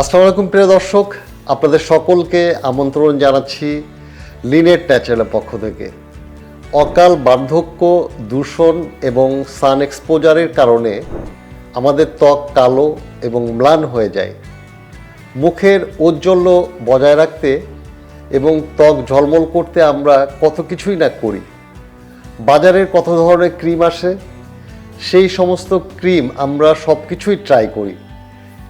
আসসালামু আলাইকুম, প্রিয় দর্শক। আপনাদের সকলকে আমন্ত্রণ জানাচ্ছি লিনেট ন্যাচারালের পক্ষ থেকে। অকাল বার্ধক্য, দূষণ এবং সান এক্সপোজারের কারণে আমাদের ত্বক কালো এবং ম্লান হয়ে যায়। মুখের ঔজ্জ্বল্য বজায় রাখতে এবং ত্বক ঝলমল করতে আমরা কত কিছুই না করি। বাজারের কত ধরনের ক্রিম আসে, সেই সমস্ত ক্রিম আমরা সব কিছুই ট্রাই করি।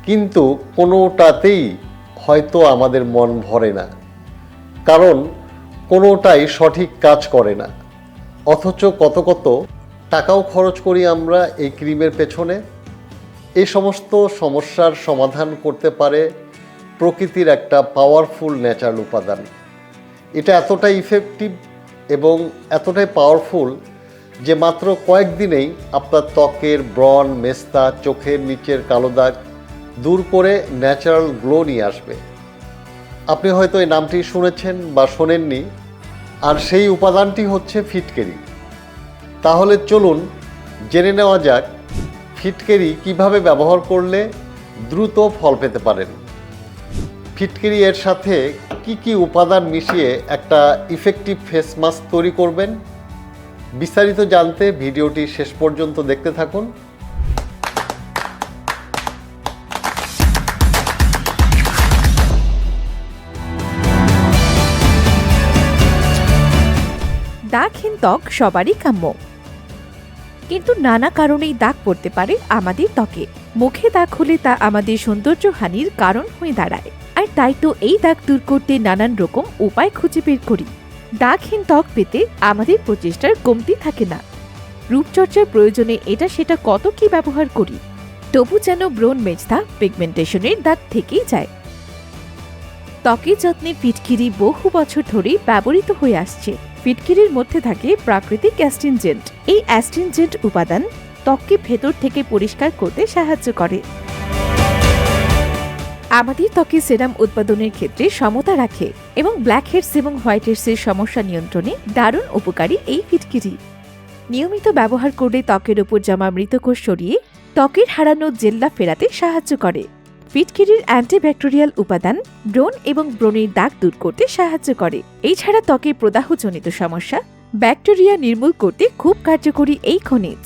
কিন্তু কোনোটাতেই হয়তো আমাদের মন ভরে না। কারণ কোনোটাই সঠিক কাজ করে না। অথচ কত কত টাকাও খরচ করি আমরা এই ক্রিমের পেছনে। এই সমস্ত সমস্যার সমাধান করতে পারে প্রকৃতির একটা পাওয়ারফুল ন্যাচারাল উপাদান। এটা এতটাই ইফেক্টিভ এবং এতটাই পাওয়ারফুল যে মাত্র কয়েকদিনেই আপনার ত্বকের ব্রণ, মেস্তা, চোখের নিচের কালো দাগ দূর করে ন্যাচারাল গ্লো নিয়ে আসবে। আপনি হয়তো এই নামটি শুনেছেন বা শোনেননি, আর সেই উপাদানটি হচ্ছে ফিটকেরি। তাহলে চলুন জেনে নেওয়া যাক ফিটকেরি কীভাবে ব্যবহার করলে দ্রুত ফল পেতে পারেন। ফিটকেরি এর সাথে কি কি উপাদান মিশিয়ে একটা ইফেক্টিভ ফেস মাস্ক তৈরি করবেন, বিস্তারিত জানতে ভিডিওটি শেষ পর্যন্ত দেখতে থাকুন। দাগহীন ত্বক সবারই কাম্য। কিন্তু নানা কারণেই দাগ পড়তে পারে আমাদের ত্বকে। মুখে দাগ হলে তা আমাদের সৌন্দর্য হানির কারণ হয়ে দাঁড়ায়। আর তাই তো এই দাগ দূর করতে নানান রকম উপায় খুঁজে বের করি। দাগহীন ত্বক পেতে আমাদের প্রচেষ্টার কমতি থাকে না। রূপচর্চার প্রয়োজনে এটা সেটা কত কি ব্যবহার করি? তবু যেন ব্রোন মেজদা পিগমেন্টেশনের দাগ থেকেই যায়। ত্বকের যত্নে ফিটকিরি বহু বছর ধরেই ব্যবহৃত হয়ে আসছে। ফিটকিরির মধ্যে থাকে প্রাকৃতিক অ্যাস্টিনজেন্ট। এই অ্যাস্টিনজেন্ট উপাদান ত্বককে ভেতর থেকে পরিষ্কার করতে সাহায্য করে। আমাদের ত্বকে সেরাম উৎপাদনের ক্ষেত্রে সমতা রাখে এবং ব্ল্যাক হেডস এবং হোয়াইট হেডসের সমস্যা নিয়ন্ত্রণে দারুণ উপকারী এই ফিটকিরি। নিয়মিত ব্যবহার করলে ত্বকের উপর জমা মৃতকোষ সরিয়ে ত্বকের হারানো জেল্লা ফেরাতে সাহায্য করে। ফিটকিরির অ্যান্টিব্যাকটেরিয়াল উপাদান ব্রণ এবং ব্রণের দাগ দূর করতে সাহায্য করে। এছাড়া ত্বকের প্রদাহজনিত সমস্যা, ব্যাকটেরিয়া নির্মূল করতে খুব কার্যকরী এই খনিজ।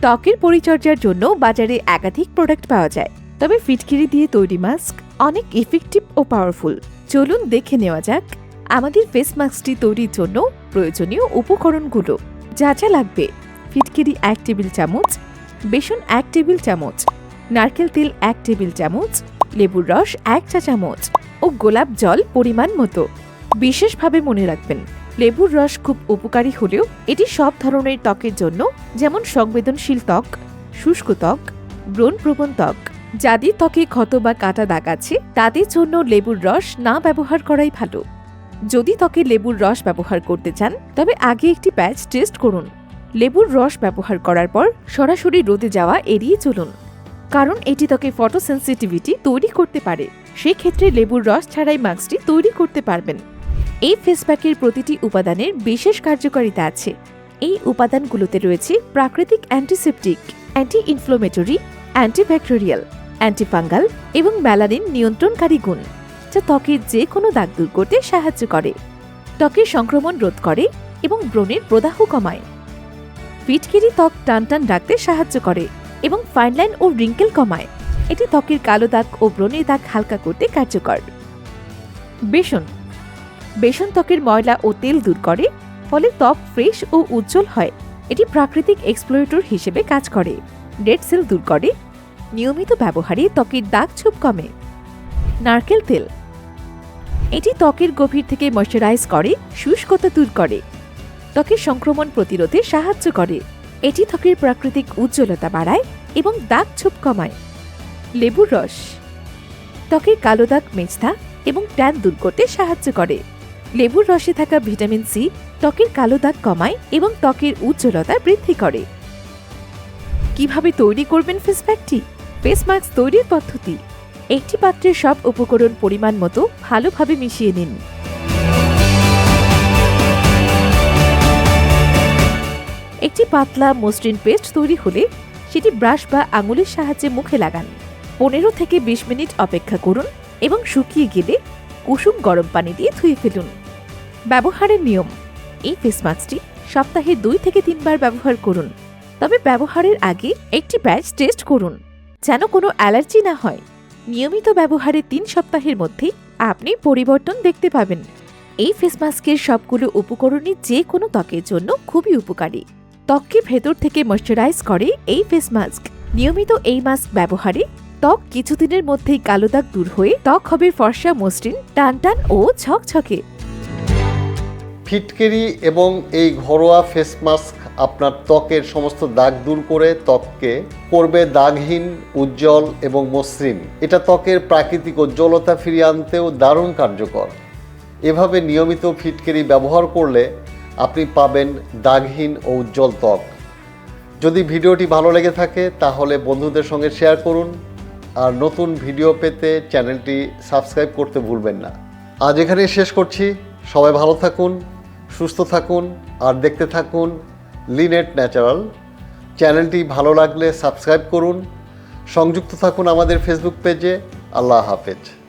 ত্বকের পরিচর্যার জন্য বাজারে একাধিক প্রোডাক্ট পাওয়া যায়। তবে ফিটকিরি দিয়ে তৈরি মাস্ক অনেক ইফেক্টিভ ও পাওয়ারফুল। চলুন দেখে নেওয়া যাক আমাদের ফেস মাস্কটি তৈরির জন্য প্রয়োজনীয় উপকরণগুলো। যা যা লাগবে। ফিটকিরি এক টেবিল চামচ, বেসন এক টেবিল চামচ নারকেল তেল এক টেবিল চামচ, লেবুর রস এক চা চামচ ও গোলাপ জল পরিমাণ মতো। বিশেষভাবে মনে রাখবেন, লেবুর রস খুব উপকারী হলেও এটি সব ধরনের ত্বকের জন্য, যেমন সংবেদনশীল ত্বক, শুষ্ক ত্বক, ব্রণপ্রবণ ত্বক। যাদের ত্বকে ক্ষত বা কাটা দাগ আছে, তাদের জন্য লেবুর রস না ব্যবহার করাই ভালো। যদি ত্বকে লেবুর রস ব্যবহার করতে চান, তবে আগে একটি প্যাচ টেস্ট করুন। লেবুর রস ব্যবহার করার পর সরাসরি রোদে যাওয়া এড়িয়ে চলুন। কারণ এটি ত্বকে ফটোসেন্সিটিভিটি তৈরি করতে পারে। সেক্ষেত্রে লেবুর রস ছাড়াই মাস্কটি তৈরি করতে পারবেন। এই ফেস প্যাকের প্রতিটি উপাদানের বিশেষ কার্যকারিতা আছে। এই উপাদানগুলোতে রয়েছে প্রাকৃতিক antiseptic anti inflammatory antibacterial antifungal এবং ম্যালানিন নিয়ন্ত্রণকারী গুণ, যা ত্বকের যে কোনো দাগ দূর করতে সাহায্য করে। ত্বকের সংক্রমণ রোধ করে এবং ব্রণের প্রদাহ কমায়। ফিটকিরি ত্বক টান টান রাখতে সাহায্য করে। এবং ফাইনলাইন ও রিঙ্কেল কমায়। এটি ত্বকের কালো দাগ ও ব্রণের দাগ হালকা করতে কার্যকর। বেসন। বেসন ত্বকের ময়লা ও তেল দূর করে, ফলে ত্বক ফ্রেশ ও উজ্জ্বল হয়। এটি প্রাকৃতিক এক্সপ্লোরেটর হিসেবে কাজ করে। ডেড সেল দূর করে। নিয়মিত ব্যবহারে ত্বকের দাগ ছোপ কমে। নারকেল তেল। এটি ত্বকের গভীর থেকে ময়শ্চারাইজ করে, শুষ্কতা দূর করে। ত্বকের সংক্রমণ প্রতিরোধে সাহায্য করে। এটি ত্বকের প্রাকৃতিক উজ্জ্বলতা বাড়ায় এবং দাগ ছোপ কমায়। লেবুর রস ত্বকের কালো দাগ মেজদা এবং ট্যান দূর করতে সাহায্য করে। লেবুর রসে থাকা ভিটামিন সি ত্বকের কালো দাগ কমায় এবং ত্বকের উজ্জ্বলতা বৃদ্ধি করে। কীভাবে তৈরি করবেন ফেস প্যাকটি ফেস মাস্ক তৈরির পদ্ধতি। একটি পাত্রে সব উপকরণ পরিমাণ মতো ভালোভাবে মিশিয়ে নিন। একটি পাতলা মসৃণ পেস্ট তৈরি হলে সেটি ব্রাশ বা আঙুলের সাহায্যে মুখে লাগান। পনেরো থেকে বিশ মিনিট অপেক্ষা করুন এবং শুকিয়ে গেলে কুসুম গরম পানি দিয়ে ধুয়ে ফেলুন। ব্যবহারের নিয়ম, এই ফেস মাস্কটি সপ্তাহে দুই থেকে তিনবার ব্যবহার করুন। তবে ব্যবহারের আগে একটি ব্যাচ টেস্ট করুন। যেন কোনো অ্যালার্জি না হয়। নিয়মিত ব্যবহারের তিন সপ্তাহের মধ্যে আপনি পরিবর্তন দেখতে পাবেন। এই ফেস মাস্কের সবগুলো উপকরণই যে কোনো ত্বকের জন্য খুবই উপকারী। ত্বককে ভেতর থেকে ময়শ্চারাইজ করে এই ফেস মাস্ক নিয়মিত এই মাস্ক ব্যবহারে ত্বক কিছুদিনের মধ্যেই কালো দাগ দূর হয়ে ত্বক হবে ফর্সা, মসৃণ টান টান ও ঝকঝকে। ফিটকেরি এবং এই ঘরোয়া ফেস মাস্ক আপনার ত্বকের সমস্ত দাগ দূর করে ত্বককে করবে দাগহীন, উজ্জ্বল এবং মসৃণ। এটা ত্বকের প্রাকৃতিক উজ্জ্বলতা ফিরিয়ে আনতেও দারুণ কার্যকর। এভাবে নিয়মিত ফিটকেরি ব্যবহার করলে আপনি পাবেন দাগহীন ও উজ্জ্বল ত্বক। যদি ভিডিওটি ভালো লেগে থাকে, তাহলে বন্ধুদের সঙ্গে শেয়ার করুন। আর নতুন ভিডিও পেতে চ্যানেলটি সাবস্ক্রাইব করতে ভুলবেন না। আজ এখানেই শেষ করছি। সবাই ভালো থাকুন, সুস্থ থাকুন, আর দেখতে থাকুন লিনেট ন্যাচারাল। চ্যানেলটি ভালো লাগলে সাবস্ক্রাইব করুন। সংযুক্ত থাকুন আমাদের ফেসবুক পেজে। আল্লাহ হাফেজ।